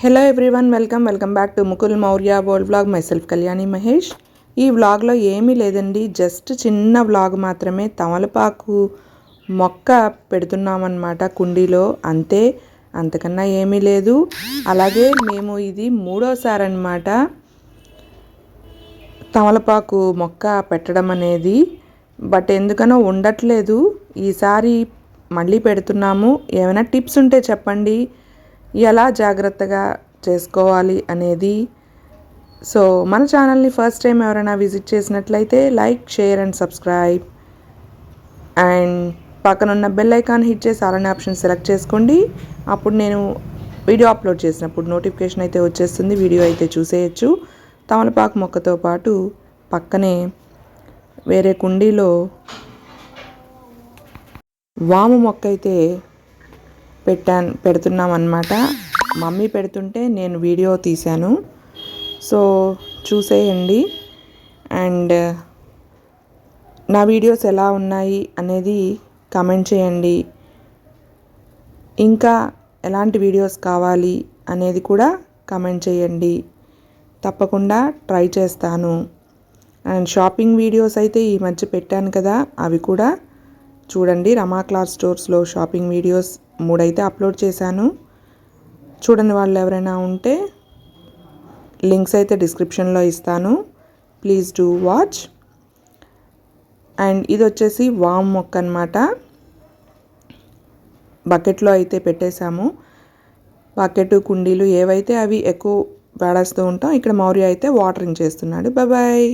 Hello everyone welcome welcome back to Mukul Maurya world vlog myself Kalyani Mahesh ఈ వ్లాగ్లో ఏమీ లేదండి just చిన్న వ్లాగ్ మాత్రమే. తమలపాకు మొక్క పెడుతున్నామన్నమాట కుండీలో. అంతే అంతకన్నా ఏమీ లేదు. అలాగే మేము ఇది మూడోసారి అనమాట తమలపాకు మొక్క పెట్టడం అనేది. బట్ ఎందుకనో ఉండట్లేదు. ఈసారి మళ్ళీ పెడుతున్నాము. ఏమైనా టిప్స్ ఉంటే చెప్పండి. ఎలా జాగ్రత్తగా చేసుకోవాలి అనేది. సో మన ఛానల్ని ఫస్ట్ టైం ఎవరైనా విజిట్ చేసినట్లయితే like share and subscribe. And పక్కనున్న బెల్ ఐకాన్ హిట్ చేసి అలానే ఆప్షన్ సెలెక్ట్ చేసుకోండి. అప్పుడు నేను వీడియో అప్లోడ్ చేసినప్పుడు నోటిఫికేషన్ అయితే వచ్చేస్తుంది వీడియో అయితే చూసేయచ్చు. తమలపాకు మొక్కతో పాటు పక్కనే వేరే కుండీలో వాము మొక్క అయితే పెట్టాను పెడుతున్నాం అనమాట మమ్మీ పెడుతుంటే నేను వీడియో తీశాను. సో చూసేయండి. అండ్ నా వీడియోస్ ఎలా ఉన్నాయి అనేది కమెంట్ చేయండి. ఇంకా ఎలాంటి వీడియోస్ కావాలి అనేది కూడా కమెంట్ చేయండి. తప్పకుండా ట్రై చేస్తాను. అండ్ షాపింగ్ వీడియోస్ అయితే ఈ మధ్య పెట్టాను కదా అవి కూడా చూడండి రమా క్లాత్ స్టోర్స్లో షాపింగ్ వీడియోస్ మూడైతే అప్లోడ్ చేశాను. చూడని వాళ్ళు ఎవరైనా ఉంటే లింక్స్ అయితే డిస్క్రిప్షన్లో ఇస్తాను. Please do watch. అండ్ ఇది వచ్చేసి వామ్ మొక్క అనమాట బకెట్లో అయితే పెట్టేశాము. బకెట్ కుండీలు ఏవైతే అవి ఎక్కువ వాడేస్తూ ఉంటాం ఇక్కడ మౌర్య అయితే వాటరింగ్ చేస్తున్నాడు. బాయ్